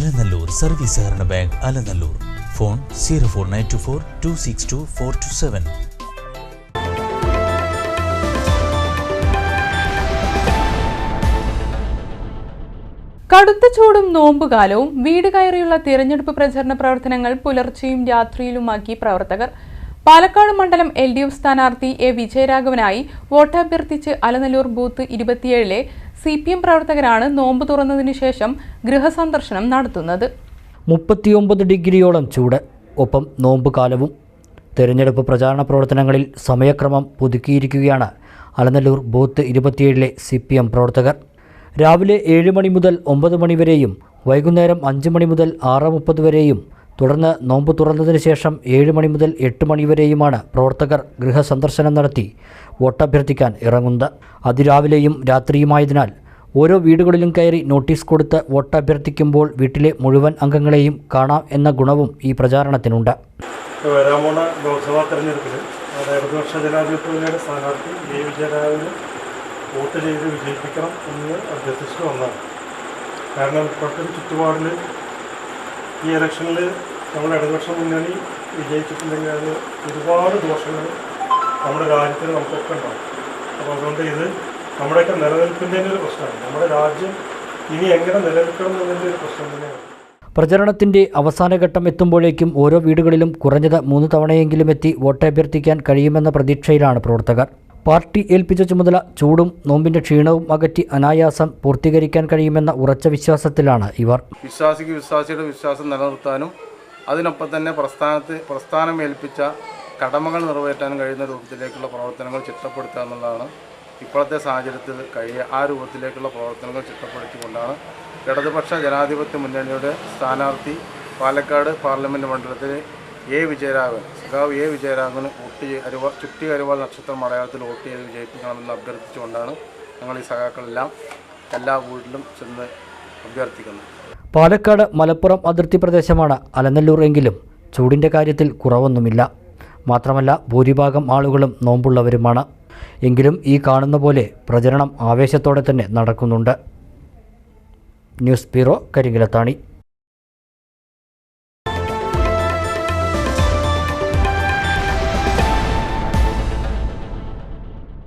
Alanallur service സഹകരണ bank Alanallur. Phone zero four nine two four two six two four two seven. കടുത്ത ചൂടും നോമ്പുകാലവും വീട് കയറിയുള്ള തിരഞ്ഞെടുപ്പ് പ്രചരണ പ്രവർത്തനങ്ങൾ പുലർച്ചെയും രാത്രിയിലുമാക്കി പ്രവർത്തകർ. പാലക്കാട് മണ്ഡലം എൽ ഡി എഫ് സ്ഥാനാർത്ഥി എ വിജയരാഘവനായി വോട്ടഭ്യർത്ഥിച്ച് അലനല്ലൂർ ബൂത്ത് ഇരുപത്തിയേഴിലെ സി പി എം പ്രവർത്തകരാണ് നോമ്പ് തുറന്നതിനു ശേഷം ഗൃഹസന്ദർശനം നടത്തുന്നത്. മുപ്പത്തിയൊമ്പത് ഡിഗ്രിയോളം ചൂട് ഒപ്പം നോമ്പ് കാലവും. തെരഞ്ഞെടുപ്പ് പ്രചാരണ പ്രവർത്തനങ്ങളിൽ സമയക്രമം പുതുക്കിയിരിക്കുകയാണ്. അലനല്ലൂർ ബൂത്ത് ഇരുപത്തിയേഴിലെ സി പി എം പ്രവർത്തകർ. രാവിലെ ഏഴ് മണി മുതൽ ഒമ്പത് മണിവരെയും വൈകുന്നേരം അഞ്ച് മണി മുതൽ ആറ് മുപ്പത് വരെയും തുടർന്ന് നോമ്പ് തുറന്നതിന് ശേഷം ഏഴ് മണി മുതൽ എട്ട് മണിവരെയുമാണ് പ്രവർത്തകർ ഗൃഹസന്ദർശനം നടത്തി വോട്ടഭ്യർത്ഥിക്കാൻ ഇറങ്ങുന്നത്. അതിരാവിലെയും രാത്രിയുമായതിനാൽ ഓരോ വീടുകളിലും കയറി നോട്ടീസ് കൊടുത്ത് വോട്ടഭ്യർത്ഥിക്കുമ്പോൾ വീട്ടിലെ മുഴുവൻ അംഗങ്ങളെയും കാണാം എന്ന ഗുണവും ഈ പ്രചാരണത്തിനുണ്ട്. വരാൻ പോണ ലോക്സഭാ തെരഞ്ഞെടുപ്പിൽ ഇടതുപക്ഷ ജനാധിപത്യ മുന്നണിയുടെ സ്ഥാനാർത്ഥി എ വിജയരാഘവന് വോട്ട് ചെയ്ത് വിജയിപ്പിക്കണം എന്ന് അഭ്യർത്ഥിച്ചിട്ട് വന്നതാണ്. കാരണം ഇപ്പോഴത്തെ ചുറ്റുപാടിൽ ഈ ഇലക്ഷനിൽ നമ്മുടെ ഇടതുപക്ഷ മുന്നണി വിജയിച്ചിട്ടുണ്ടെങ്കിൽ അത് ഒരുപാട് ദോഷങ്ങൾ നമ്മുടെ രാജ്യത്തിന് നമുക്കൊക്കെ ഉണ്ടാവും അപ്പോൾ അതുകൊണ്ട് ഇത് നമ്മുടെയൊക്കെ നിലനിൽപ്പിന്റെ ഒരു പ്രശ്നമാണ്. നമ്മുടെ രാജ്യം ഇനി എങ്ങനെ നിലനിൽക്കണം എന്നതിന്റെ ഒരു പ്രശ്നം തന്നെയാണ്. പ്രചരണത്തിന്റെ അവസാനഘട്ടം എത്തുമ്പോഴേക്കും ഓരോ വീടുകളിലും കുറഞ്ഞത് മൂന്ന് തവണയെങ്കിലും എത്തി വോട്ട് അഭ്യർത്ഥിക്കാൻ കഴിയുമെന്ന പ്രതീക്ഷയിലാണ് പ്രവർത്തകർ. പാർട്ടി ഏൽപ്പിച്ച ചുമതല ചൂടും നോമ്പിന്റെ ക്ഷീണവും അകറ്റി അനായാസം പൂർത്തീകരിക്കാൻ കഴിയുമെന്ന ഉറച്ച വിശ്വാസത്തിലാണ് ഇവർ. വിശ്വാസിക്ക് വിശ്വാസിയുടെ വിശ്വാസം നിലനിർത്താനും അതിനൊപ്പം തന്നെ പ്രസ്ഥാനത്ത് പ്രസ്ഥാനം ഏൽപ്പിച്ച കടമകൾ നിറവേറ്റാൻ കഴിയുന്ന രൂപത്തിലേക്കുള്ള പ്രവർത്തനങ്ങൾ ചിട്ടപ്പെടുത്തുക എന്നുള്ളതാണ് ഇപ്പോഴത്തെ സാഹചര്യത്തിൽ കഴിയുക ആ രൂപത്തിലേക്കുള്ള പ്രവർത്തനങ്ങൾ ചിട്ടപ്പെടുത്തിക്കൊണ്ടാണ് ഇടതുപക്ഷ ജനാധിപത്യ മുന്നണിയുടെ സ്ഥാനാർത്ഥി പാലക്കാട് പാർലമെന്റ് മണ്ഡലത്തിൽ എ. വിജയരാഘവൻ സഖാവ് എ. വിജയരാഘവന് വോട്ട് ചെയ്ത് അരുവ ചുറ്റി അരുവാൾ നക്ഷത്രം അടയാളത്തിൽ വോട്ട് ചെയ്ത് വിജയിപ്പിക്കണമെന്ന് അഭ്യർത്ഥിച്ചുകൊണ്ടാണ് ഞങ്ങൾ ഈ സഖാക്കളെല്ലാം എല്ലാ വീട്ടിലും ചെന്ന് അഭ്യർത്ഥിക്കുന്നത് പാലക്കാട് മലപ്പുറം അതിർത്തി പ്രദേശമാണ് അലനല്ലൂർ എങ്കിലും ചൂടിന്റെ കാര്യത്തിൽ കുറവൊന്നുമില്ല. മാത്രമല്ല ഭൂരിഭാഗം ആളുകളും നോമ്പുള്ളവരുമാണ്. എങ്കിലും ഈ കാണുന്ന പോലെ പ്രചരണം ആവേശത്തോടെ തന്നെ നടക്കുന്നുണ്ട്. News bureau Karinkallathani.